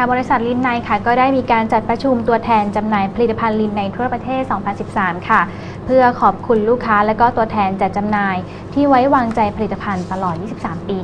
ค่ะบริษัทลินไนค่ะก็ได้มีการจัดประชุมตัวแทนจำหน่ายผลิตภัณฑ์ลินไนทั่วประเทศ 2013 ค่ะ เพื่อขอบคุณลูกค้าและก็ตัวแทนจัดจำหน่าย ที่ไว้วางใจผลิตภัณฑ์ตลอด 23 ปี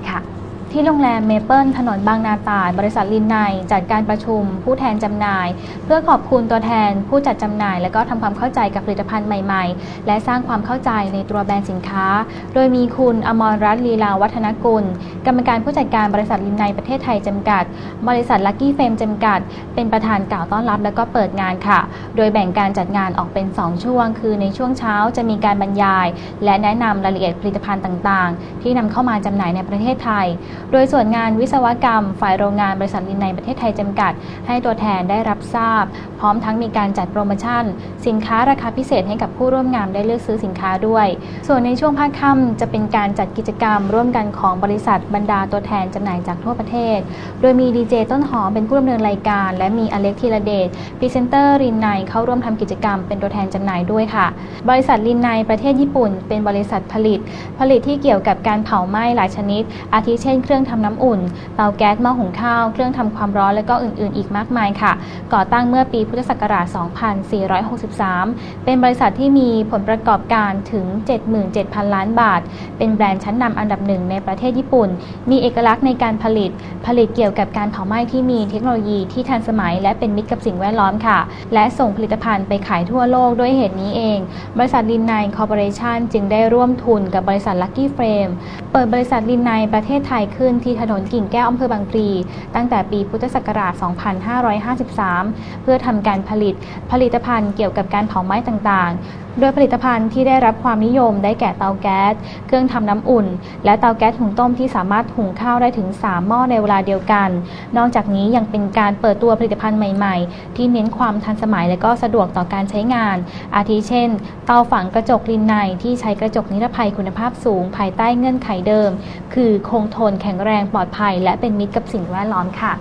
ที่โรงแรมเมเปิลถนนบางนาตราด บริษัทลินไนจัดการประชุม ผู้แทนจำหน่าย เพื่อขอบคุณตัวแทนผู้จัดจำหน่าย และก็ทำความเข้าใจกับผลิตภัณฑ์ใหม่ๆ และสร้างความเข้าใจในตัวแบรนด์สินค้า โดยมีคุณอมรรัตน์ลีลาวัฒนกุล กรรมการผู้จัดการบริษัทลินไนประเทศไทยจำกัด บริษัทลักกี้เฟมจำกัด เป็นประธานกล่าวต้อนรับ และก็เปิดงานค่ะ โดยแบ่งการจัดงานออกเป็น 2 ช่วง คือในช่วงเช้าจะมีการบรรยาย และแนะนำรายละเอียดผลิตภัณฑ์ต่างๆ ที่นำเข้ามาจำหน่ายในประเทศไทยโดยส่วนงานวิศวกรรม ฝ่ายโรงงานบริษัทลินในประเทศไทยจำกัด ให้ตัวแทนได้รับทราบ ร้อมทั้งมีการจัดโปรโมชั่น สินค้าราคาพิเศษให้กับผู้ร่วมงานได้เลือกซื้อสินค้าด้วย ส่วนในช่วงภาคค่ำจะเป็นการจัดกิจกรรม ร่วมกันของบริษัทบรรดาตัวแทนจำหน่ายจากทั่วประเทศ โดยมีดีเจต้นหอมเป็นผู้ดำเนินรายการ และมีอเล็กธีระเดชพรีเซนเตอร์รินไนเข้าร่วมทำกิจกรรมเป็นตัวแทนจำหน่ายด้วยค่ะ บริษัทลินไนประเทศญี่ปุ่น เป็นบริษัทผลิต ผลิตที่เกี่ยวกับการเผาไหม้หลายชนิด อาทิเช่นเครื่องทำน้ำอุ่นเตาแก๊สหม้อหุงข้าว เครื่องทำความร้อนและก็อื่น ๆ อีกมากมายค่ะ ก่อตั้งเมื่อปีพุทธุทธศักราช 2463 เป็นบริษัทที่มีผลประกอบการถึง 77,000 ล้านบาท เป็นแบรนด์ชั้นนำอันดับหนึ่งในประเทศญี่ปุ่น มีเอกลักษณ์ในการผลิต ผลิตเกี่ยวกับการเผาไหม้ที่มีเทคโนโลยีที่ทันสมัย และเป็นมิตรกับสิ่งแวดล้อมค่ะ และส่งผลิตภัณฑ์ไปขายทั่วโลกด้วยเหตุนี้เอง บริษัทลินไนคอร์ปอเรชันจึงได้ร่วมทุนกับบริษัทลั c กี้เฟรมเปิดบริษัทลินไนประเทศไทยขึ้นที่ถนนกิ่งแก้วอำเภอบางพลีตั้งแต่ปีพุทธศักราช 2553 เพื่อทำการผลิต ผลิตภัณฑ์เกี่ยวกับการเผาไหม้ต่างๆ โดยผลิตภัณฑ์ที่ได้รับความนิยมได้แก่เตาแก๊ส เครื่องทำน้ำอุ่น และเตาแก๊สหุงต้มที่สามารถหุงข้าวได้ถึง 3 หม้อในเวลาเดียวกัน นอกจากนี้ยังเป็นการเปิดตัวผลิตภัณฑ์ใหม่ๆ ที่เน้นความทันสมัยและก็สะดวกต่อการใช้งาน อาทิเช่น เตาฝังกระจกลินไนที่ใช้กระจกนิรภัยคุณภาพสูง ภายใต้เงื่อนไขเดิม คือคงทนแข็งแรงปลอดภัย และเป็นมิตรกับสิ่งแวดล้อมค่ะ